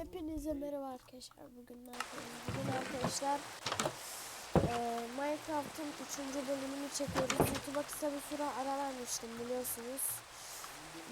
Hepinize merhaba arkadaşlar. Bugün? Bugün arkadaşlar eee Minecraft'ın 3. bölümünü çekiyoruz. YouTube'a kısa bir süre ara vermiştim biliyorsunuz.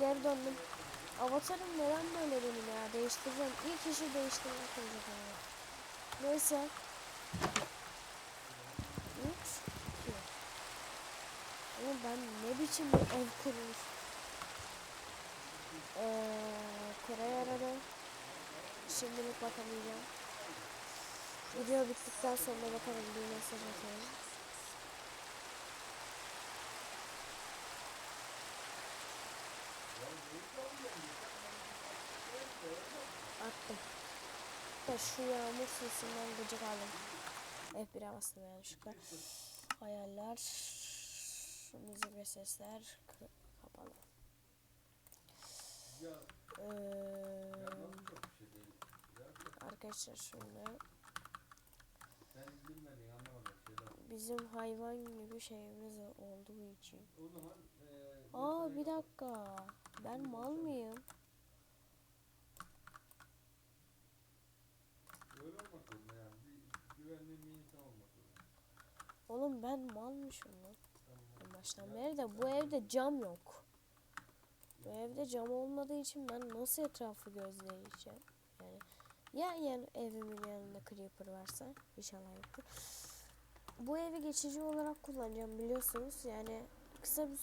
Geri döndüm. Avatarım neden böyle benim ya? Değiştireceğim. İlk işi değiştirmek olacak ama. Neyse. 3 2 Oğlum ben ne biçim bir ev kurmuş. Eee Koray aradı. Şimdilik bakamayacağım. Video bittikten sonra bakarım bir mesaj atarım. Attım. Da şu yağmur sesinden gıcık aldım. F1'e bastım yanlışlıkla. Hayaller. Müzik ve sesler kapalı. Ee, arkadaşlar şeyler. bizim hayvan gibi şeyimiz olduğu için. Aa bir dakika. Ben mal mıyım? Oğlum ben malmışım lan. Baştan beri de bu evde cam yok. Bu evde cam olmadığı için ben nasıl etrafı gözleyeceğim? Ya yani evimin yanında creeper varsa inşallah yoktur. Bu evi geçici olarak kullanacağım biliyorsunuz. Yani kısa bir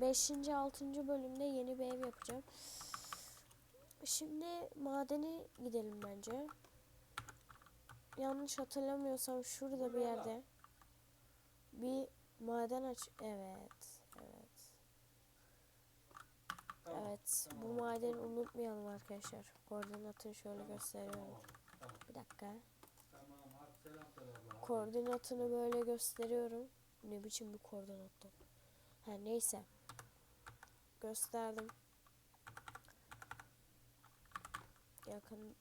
5. 6. bölümde yeni bir ev yapacağım. Şimdi madeni gidelim bence. Yanlış hatırlamıyorsam şurada bir yerde bir maden aç. Evet. Tamam, Evet. Bu madeni unutmayalım arkadaşlar. Koordinatını şöyle gösteriyorum. Bir dakika. Koordinatını böyle gösteriyorum. Ne biçim bir koordinattı. Ha neyse. Gösterdim. Yakın.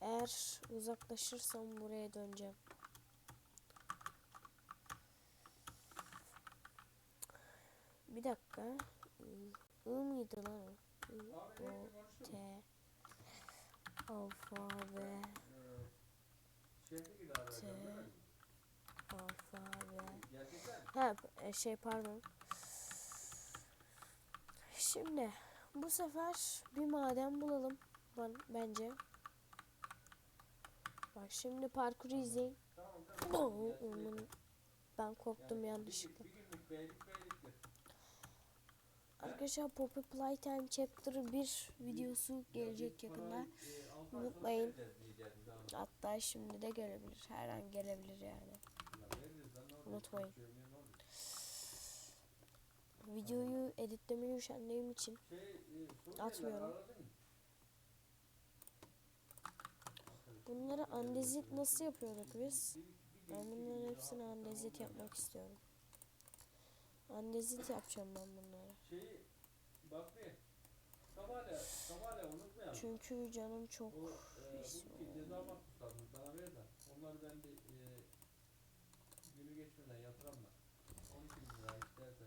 Eğer uzaklaşırsam buraya döneceğim. Bir dakika. I, mıydı lan o? I, o? T. Alfabe. Şey. Gerçekten. Ha e, şey pardon. Şimdi bu sefer bir maden bulalım ben, bence. Bak şimdi parkur izleyin. Tamam tamam. Ben korktum Yani yanlışlıkla. Bir, bir günlük beylik beyliktir. Arkadaşlar Poppy Playtime Chapter 1 videosu gelecek yakında. Unutmayın. Hatta şimdi de gelebilir. Her an gelebilir yani. Unutmayın. Videoyu editlemeye üşendiğim için Atmıyorum. bunları andezit nasıl yapıyorduk biz? Ben bunların hepsini andezit yapmak istiyorum. Andezit yapacağım ben bunları. Şeyi bak bir. Sabahla, sabahla unutmayalım. Çünkü canım çok O e, bu ceza mahpuslarını bana ver de onları ben bir e, günü geçmeden yatıram da. 12 bin lira isterse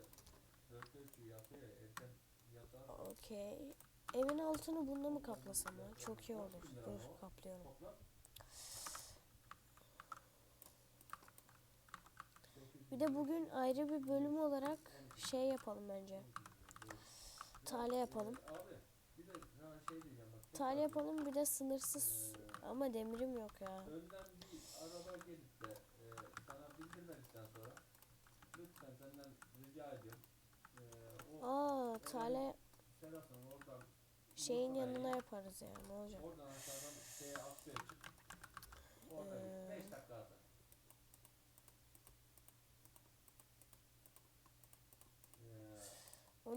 4'te 3'ü yatıyor ya erken yatar. Okey. Evin altını bununla mı kaplasam lan? Çok iyi olur. Dur kaplıyorum. Toplam. Bir de bugün ayrı bir bölüm olarak şey yapalım bence. Tale yapalım. Abi bir de sana şey diyeceğim bak. çok Tale önemli. yapalım bir de sınırsız ama demirim yok ya. Önden bir araba gelip de e, sana bildirmedikten sonra lütfen senden rica ediyorum. E, o Aa tale Serap'ın oradan şeyin yanına yaparız ya ne olacak? Oradan aşağıdan şeye Aksu'ya çık. Orada Ee, 5 dakika atar. Ee, 12 tane önden diyorum tekrar hani, yaptım. E, Adem abi orada çalışırken önden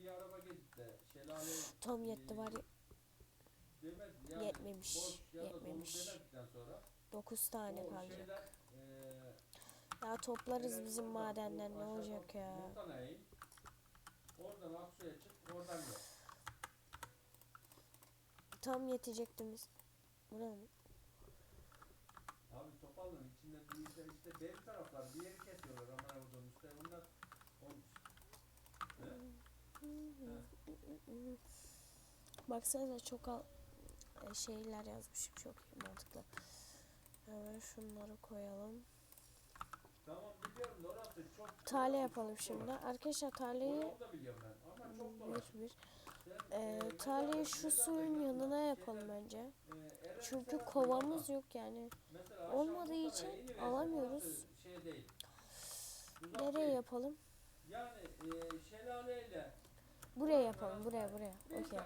bir araba gelip de şelale Tam yetti var ya Yetmemiş, yetmemiş. demedikten sonra 9 tane kalacak. Ya toplarız bizim madenden ne olacak ya? Oradan Aksu'ya çık, oradan gel. Tam yetecekti biz. Bu içinden bir işte, işte benim taraflar bir yeri kesiyorlar aman avudum işte onlar olmuş. Ne? Baksanıza çok al e, şeyler yazmışım çok iyi mantıklı. Hemen şunları koyalım. Tamam biliyorum orası çok... Tale yapalım şimdi. Arkadaşlar taleyi Onu da biliyorum ben ama çok kolay. bir bir. Ee, mesela- şu suyun yanına yapalım bence. Çünkü kovamız yok yani. olmadığı için alamıyoruz. Nereye yapalım? Buraya yapalım. Buraya buraya. Okey.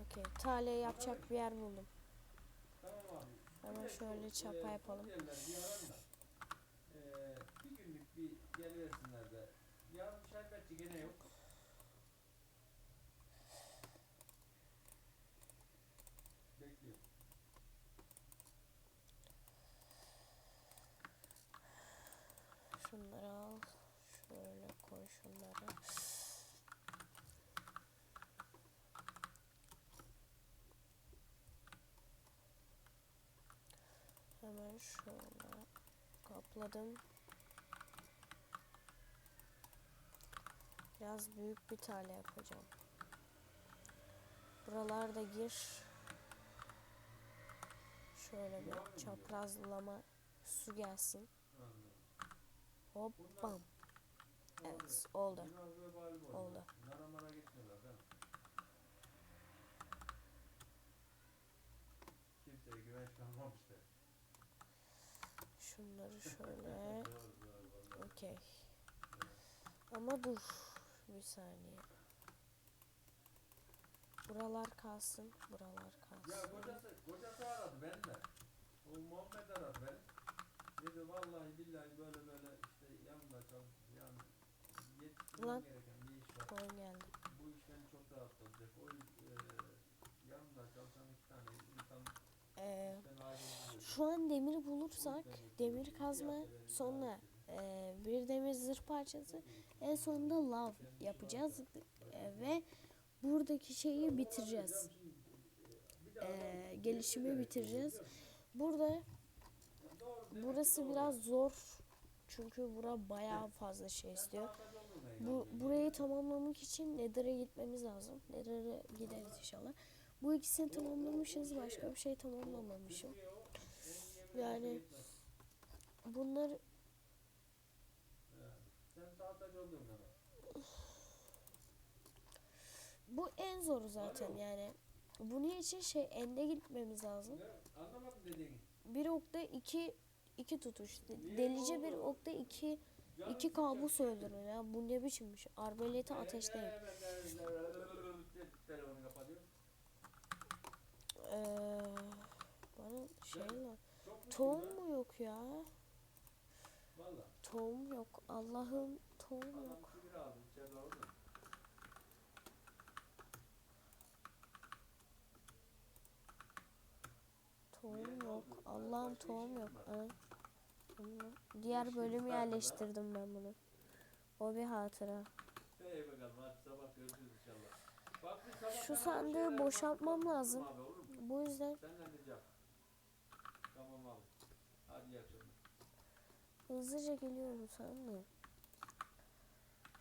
Okey. Tale yapacak bir yer buldum. Hemen şöyle çapa yapalım. Suriyeliler bir aran da, e, bir günlük bir geliversinler de. Yarın şerbetçi gene yok. Bekliyorum. Şunları al. Şöyle koy şunları. Hemen şöyle kapladım. Biraz büyük bir tane yapacağım. Buralarda gir. Şöyle bir çaprazlama su gelsin. Hop bam. Evet oldu. Oldu. Şunları şöyle. Okey. Ama dur. Bir saniye. Buralar kalsın. Buralar Ya kalsın. kocası, kocası aradı beni de. O Muhammed aradı beni. Dedi vallahi billahi böyle böyle işte yanımda çalış yani yetiştirmem Lan. Oyun geldi. Bu iş beni çok rahatlatacak. O e, yanımda çalışan iki tane insan Ee, şu an demir bulursak demir kazma sonra e, bir demir zırh parçası en sonunda lav yapacağız E, ve buradaki şeyi bitireceğiz. Ee, gelişimi bitireceğiz. Burada burası biraz zor çünkü bura bayağı fazla şey istiyor. Bu burayı tamamlamak için Nether'a gitmemiz lazım. Nether'a gideriz inşallah. Bu ikisini tamamlamışız. Başka bir şey tamamlamamışım. Yani bunlar bu en zoru zaten yani. Bunun için şey ende gitmemiz lazım. 1.2 iki tutuş. De- Delice bir okta iki iki kabus öldürür ya. Bu ne biçimmiş? Arbaleti ateşleyin. Telefonu kapatıyor. Ee, bana şey lan. Tohum mu yok ya? Tohum yok. Allah'ım tohum yok. Tohum yok. Allah'ım tohum yok. Yok. Diğer bölümü yerleştirdim ben bunu. O bir hatıra. İyi bakalım hadi sabah görüşürüz inşallah. Bak bir sabah Şu sandığı boşaltmam lazım. Bu yüzden. Tamam abi. Hadi akşamlar. hızlıca geliyorum sandım.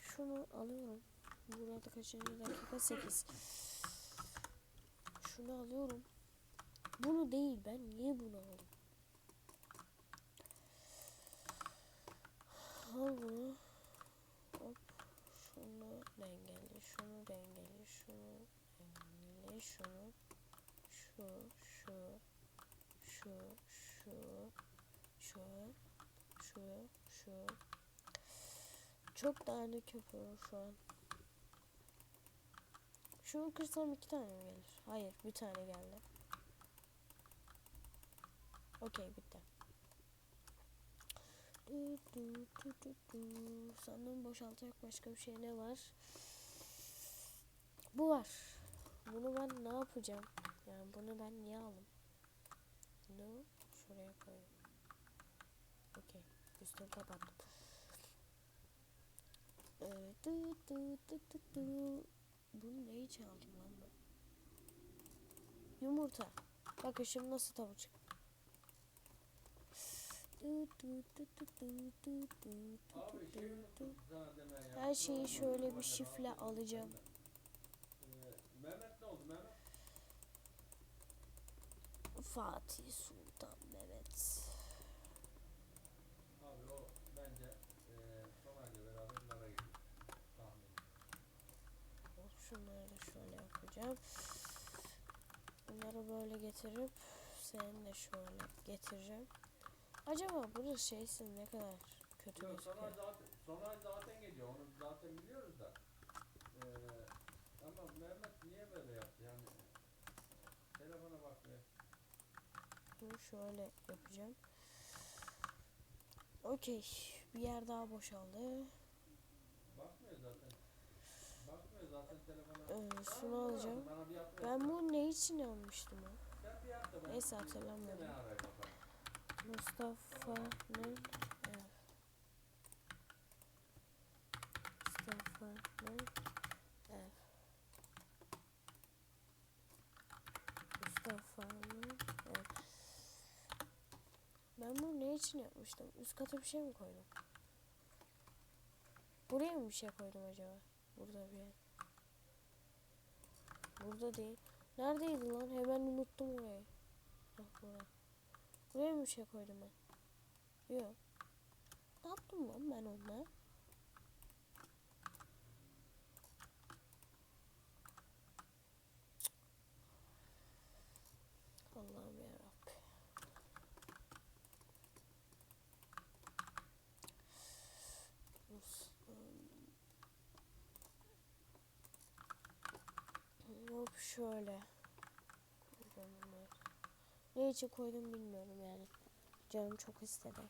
Şunu alıyorum. Burada kaçıncı dakika 8. Şunu alıyorum. Bunu değil ben niye bunu aldım? Bunu. Hop. Şunu dengeli, şunu dengeli, şunu dengeli, şunu. Şu, şu, şu, şu, şu, şu, şu. Çok dağınık yapıyorum şu an. Şunu kırsam iki tane mi gelir? Hayır, bir tane geldi. Okey, bitti. Du. Sanırım boşaltacak başka bir şey ne var? Bu var. Bunu ben ne yapacağım? Yani bunu ben niye aldım? Bunu şuraya koyayım. Okey. Üstünü kapattım. Ee, du, du. Bunu ne için aldım lan ben? Yumurta. Bakın şimdi nasıl tavuk çıktı. Du, du, du, du, du, du, du, du, Abi du, şey du, du. unuttum sana demeye ya. Ha her şeyi şöyle bir şifle alacağım. Fatih Sultan Mehmet. Abi o bence eee Somer'le beraber lara gidiyor. Şunları da şöyle yapacağım. Bunları böyle getirip seni de şöyle getireceğim. Acaba burası şeysin ne kadar kötü Yok gözüküyor. zaten, Somer zaten geliyor. Onu zaten biliyoruz da. Eee ama Mehmet niye böyle yaptı yani? Telefona bak be. Bunu şöyle yapacağım. Okey. Bir yer daha boşaldı. Bakmıyor zaten. Bakmıyor zaten telefona. Ee, şunu bunu alacağım. Ben bu ne için almıştım ben Neyse, hatırlamıyorum. Mustafa'nın ev. Mustafa'nın ev. Mustafa'nın ev. Ben bunu ne için yapmıştım? Üst kata bir şey mi koydum? Buraya mı bir şey koydum acaba? Burada bir yer. Burada değil. Neredeydi lan? Hemen unuttum orayı. Bak burada. Buraya mı bir şey koydum ben? Yok. Ne yaptım lan ben onunla? Allah'ım yarabbim. Mus- Hop şöyle. Ne için koydum bilmiyorum yani. Canım çok istedi.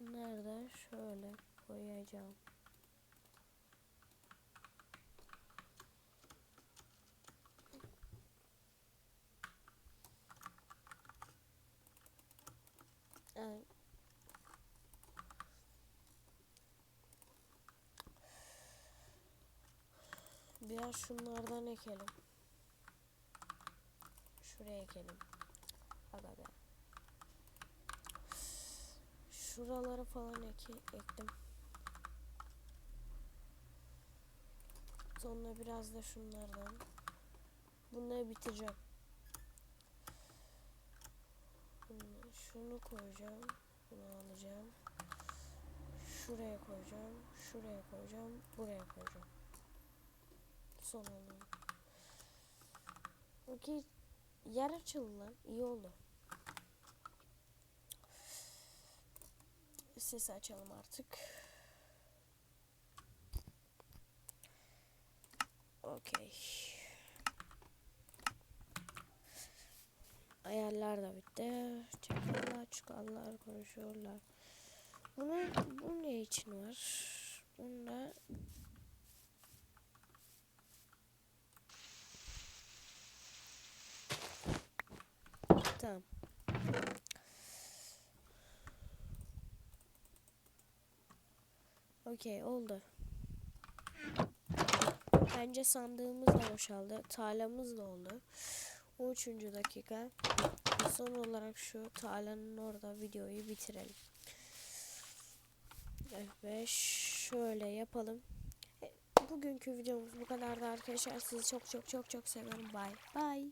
Nerede? Şöyle koyacağım. Evet. Biraz şunlardan ekelim. Şuraya ekelim. Aga be. Şuralara falan eki, ektim. Sonra biraz da şunlardan. Bunları bitireceğim. Şunu koyacağım. Bunu alacağım. Şuraya koyacağım. Şuraya koyacağım. Buraya koyacağım. Son. Okey. Yer açıldı lan. İyi oldu. Sesi açalım artık. Okey. Ayarlar da bitti. Çekiyorlar, çıkarlar, konuşuyorlar. Bunun, bu ne için var? Bunda Tamam. Okey oldu. Bence sandığımız da boşaldı. Tarlamız da oldu. 13. dakika. Son olarak şu tarlanın orada videoyu bitirelim. Evet, ve şöyle yapalım. E, Bugünkü videomuz bu kadardı arkadaşlar. Sizi çok çok çok çok seviyorum. Bye. Bye.